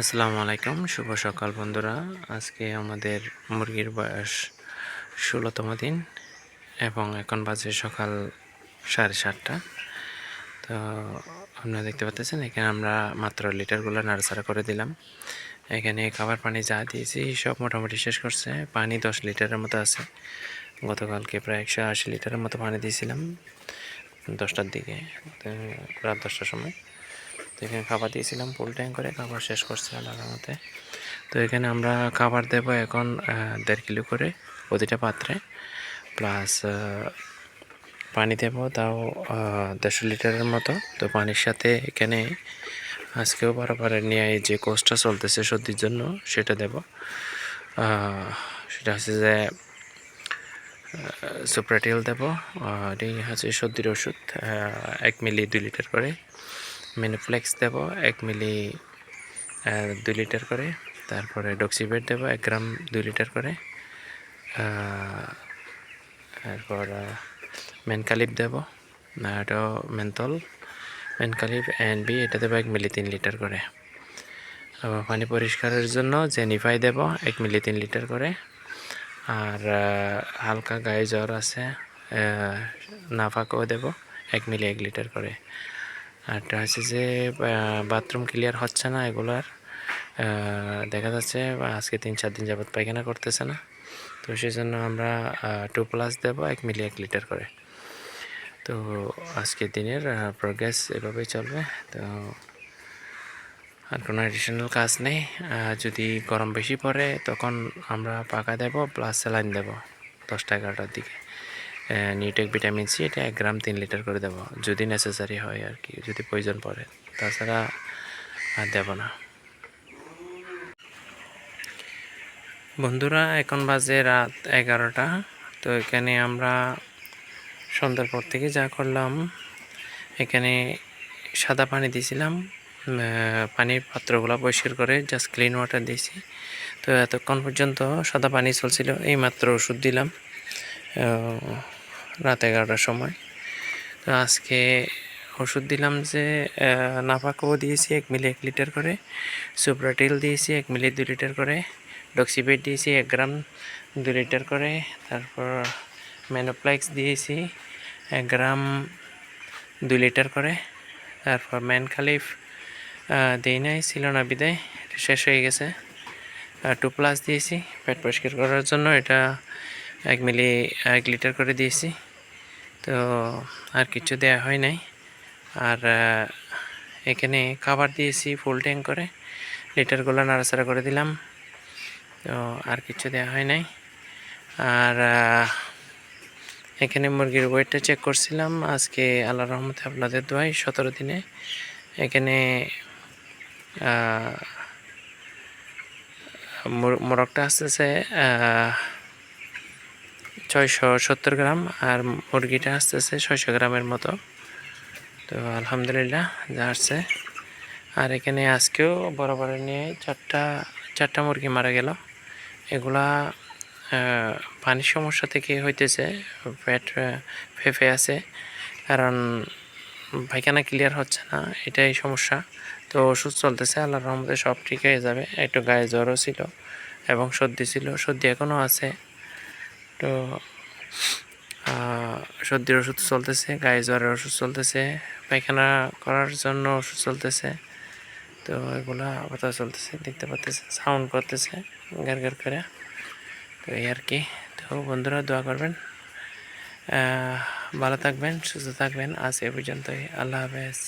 আসসালামু আলাইকুম, শুভ সকাল বন্ধুরা। আজকে আমাদের মুরগির বয়স ষোলোতম দিন এবং এখন বাজে সকাল সাড়ে সাতটা। তো আপনারা দেখতে পাচ্ছেন, এখানে আমরা মাত্র লিটারগুলো নাড়াচাড়া করে দিলাম। এখানে খাবার পানি যা দিয়েছি, সব মোটামুটি শেষ করছে। পানি দশ লিটারের মতো আছে। গতকালকে প্রায় একশো আশি লিটারের মতো পানি দিয়েছিলাম দশটার দিকে, রাত দশটার সময়। তো এখানে খাবার দিয়েছিলাম ফুল ট্যাঙ্ক করে খাবার শেষ করছিলাম আল্লাহর মতে তো এখানে আমরা খাবার দেবো এখন দেড় কিলো করে প্রতিটা পাত্রে। প্লাস পানি দেবো তাও দেড়শো লিটারের মতো। তো পানির সাথে এখানে আজকেও বারবার নিয়ে যে কোর্সটা চলতেছে সর্দির জন্য, সেটা দেব। সেটা হচ্ছে যে সুপ্রাটিল দেবো। এটি হচ্ছে সর্দির ওষুধ এক মিলি দুই লিটার করে। মিনিফ্লেক্স দেব, এক মিলি দুই লিটার করে। তারপরে ডক্সিবেট দেব, এক গ্রাম দুই লিটার করে। তারপর মেনকালিপ দেব এটাও মেনতল মেনকালিপ এন বি, এটা দেবো এক মিলি তিন লিটার করে। পানি পরিষ্কারের জন্য জেনিফাই দেব, এক মিলি তিন লিটার করে। আর হালকা গায়ে জ্বর আছে নাফাকও দেব, এক মিলি এক লিটার করে। আরটা হচ্ছে যে বাথরুম ক্লিয়ার হচ্ছে না এগুলার। দেখা যাচ্ছে, আজকে তিন চার দিন যাবত পায়খানা করতেছে না। তো সেই জন্য আমরা টু প্লাস দেবো, এক মিলি এক লিটার করে। তো আজকের দিনের প্রোগ্রেস এভাবেই চলবে। তো আর কোনো অ্যাডিশনাল কাজ নেই। যদি গরম বেশি পড়ে, তখন আমরা পাকা দেব প্লাস স্যালাইন দেব, দশটা এগারোটার দিকে। নিউটেক ভিটামিন সি এটা এক গ্রাম তিন লিটার করে দেবো, যদি নেসেসারি হয় আর কি, যদি প্রয়োজন পড়ে। তাছাড়া আর দেব না। বন্ধুরা, এখন বাজে রাত এগারোটা, তো এখানে আমরা সন্ধ্যার পর থেকে যা করলাম, এখানে সাদা পানি দিয়েছিলাম পানির পাত্রগুলো পরিষ্কার করে জাস্ট ক্লিন ওয়াটার দিয়েছি। তো এতক্ষণ পর্যন্ত সাদা পানি চলছিল এই মাত্র ওষুধ দিলাম। রাত এগারোটার সময়। তো আজকে ওষুধ দিলাম যে নাফাকো দিয়েছি এক মিলি এক লিটার করে, সুপ্রাটিল দিয়েছি এক মিলি দুই লিটার করে ডক্সিবেট দিয়েছি এক গ্রাম দুই লিটার করে, তারপর ম্যানোপ্লেক্স দিয়েছি এক গ্রাম দুই লিটার করে, তারপর ম্যানখালিফ দিই নাই, ছিল না বিদায়, এটা শেষ হয়ে গেছে। টু প্লাস দিয়েছি, পেট পরিষ্কার করার জন্য এটা এক মিলি, এক লিটার করে দিয়েছি। তো আর কিছু দেয়া হয় নাই। আর এখানে খাবার দিয়েছি ফুল ট্যাঙ্ক করে। লিটারগুলো নাড়াচাড়া করে দিলাম। তো আর কিছু দেওয়া হয় নাই। আর এখানে মুরগির ওয়েটটা চেক করছিলাম। আজকে আল্লাহ রহমতে আপনাদের দোয়াই সতেরো দিনে এখানে মোরগটা আসতেছে ছয়শো সত্তর গ্রাম আর মুরগিটা আসতেছে ছয়শো গ্রামের মতো। তো আলহামদুলিল্লাহ যা আসছে। আর এখানে আজকেও বরাবর নিয়ে চারটা চারটা মুরগি মারা গেল। এগুলা পানির সমস্যা থেকে হইতেছে, পেট ফেফে আছে। কারণ পায়খানা ক্লিয়ার হচ্ছে না, এটাই সমস্যা। তো ওষুধ চলতেছে, আল্লাহর রহমতে সব ঠিক হয়ে যাবে। একটু গায়ে জ্বরও ছিল এবং সর্দি ছিল, সর্দি এখনও আছে। তো সর্দির ওষুধ চলতেছে, গায়ে জ্বরের ওষুধ চলতেছে, পায়খানা করার জন্য ওষুধ চলতেছে। তো এগুলা কথা চলতেছে, দেখতে পাচ্তেছে সাউন্ড করতেছে গার গার করে। তো এই আর কি, তো বন্ধুরা দোয়া করবেন। ভালো থাকবেন, সুস্থ থাকবেন। আজ এ পর্যন্তই, আল্লাহ হাফেজ।